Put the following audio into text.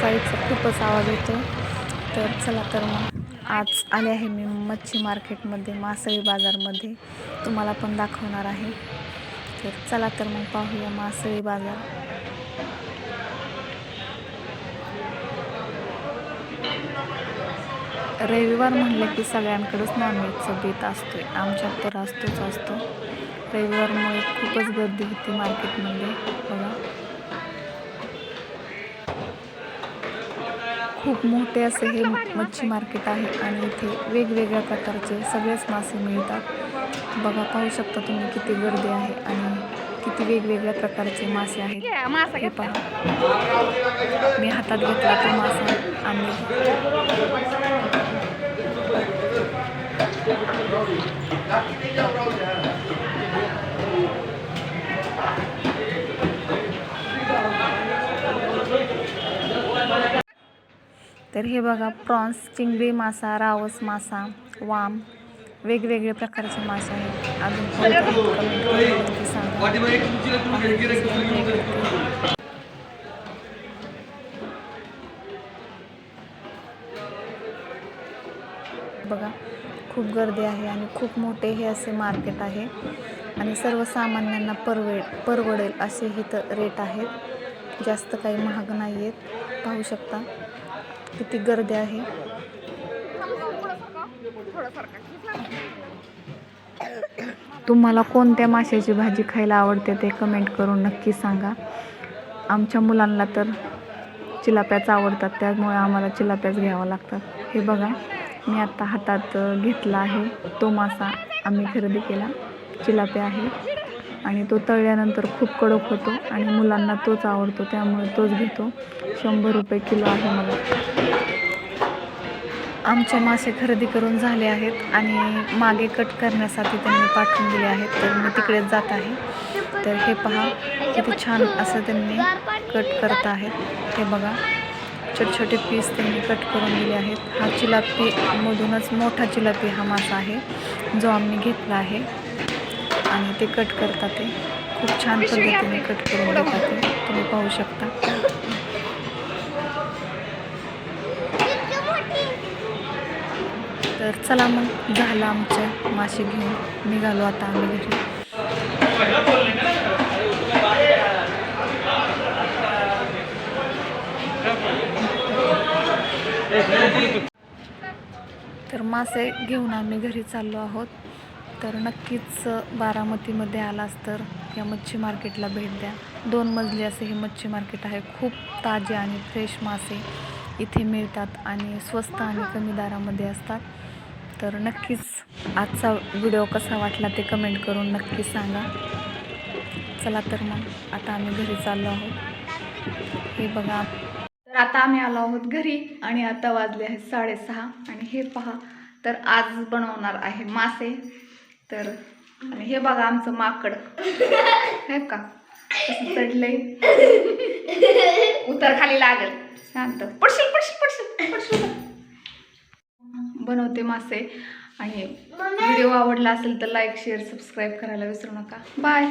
साईडचा खूपच आवाज येतो तर चला तर मग आज आले आहे मी मच्छी मार्केटमध्ये मासळी बाजारमध्ये. तुम्हाला पण दाखवणार आहे. तर चला तर मग पाहूया मासळी बाजार. रविवार म्हणलं की सगळ्यांकडंच नॉनव्हेजचा बेत आहे आमच्यात तर असतोच असतो. रविवारमुळे खूपच गर्दी होती मार्केटमध्ये. बघा. खूप मोठे असे हे मच्छी मार्केट आहे आणि इथे वेगवेगळ्या प्रकारचे सगळेच मासे मिळतात. बघा पाहू शकता तुम्ही किती गर्दी आहे आणि किती वेगवेगळ्या प्रकारचे मासे आहेत. हे पहा. मी हातात घेतला तो मासा आणि तर हे बघा प्रॉन्स चिंगडी मासा रावस मासा वाम वेगवेगळे प्रकारचे मासे आहेत. अजून बघा खूप गर्दी आहे आणि खूप मोठे हे असे मार्केट आहे आणि सर्वसामान्यांना परवे परवडेल असे इथं रेट आहेत. जास्त काही महाग नाही आहेत पाहू शकता. किती गर्दी आहे. तुम्हाला कोणत्या माशाची भाजी खायला आवडते ते कमेंट करून नक्की सांगा. आमच्या मुलांना तर चिलाप्याच आवडतात त्यामुळे आम्हाला चिलाप्याच घ्यावं लागतात. हे बघा मी आत्ता हातात घेतला आहे तो मासा. आम्ही खरेदी केला. चिलाप्या आहे. आणि तो तळल्यानंतर खूप कडक होतो आणि मुलांना तोच आवडतो त्यामुळे तोच घेतो. शंभर रुपये किलो आहे मला. आमचे मासे खरेदी करून झाले आहेत आणि मागे कट करण्यासाठी त्यांनी पाठवून दिले आहेत तर मी तिकडेच जात आहे. तर हे पहा किती छान असं त्यांनी कट करत आहेत. हे बघा छोटे छोटे पीस त्यांनी कट करून दिले आहेत. हा चिलापी मधूनच मोठा चिलापी हा मासा आहे जो आम्ही घेतला आहे. आणि ते कट करतात ते. खूप छान पद्धतीने कट करून देतात ते. तुम्ही पाहू शकता. तर चला मग झालं आमचं मासे घेऊन. निघालो आता आम्ही घरी. तर मासे घेऊन आम्ही घरी चाललो आहोत. तर नक्कीच बारामतीमध्ये आलास तर या मच्छी मार्केटला भेट द्या. दोन मजली असे हे मच्छी मार्केट आहे. खूप ताजे आणि फ्रेश मासे इथे मिळतात आणि स्वस्त आणि कमी दरामध्ये असतात. तर नक्कीच आजचा व्हिडिओ कसा वाटला ते कमेंट करून नक्की सांगा. चला तर मग आता आम्ही घरी चाललो आहोत. हे बघा. तर आता आम्ही आलो आहोत घरी आणि आता वाजले आहेत साडेसहा आणि हे पहा. तर आज बनवणार आहे मासे. तर आणि हे बघा आमचं माकड. हे का? कसं चढलंय? उतर खाली लागल. शांत. पडशील पडशील पडशील पडशील. बनवते मासे. आणि व्हिडिओ आवडला असेल तर लाईक शेअर सबस्क्राईब करायला विसरू नका. बाय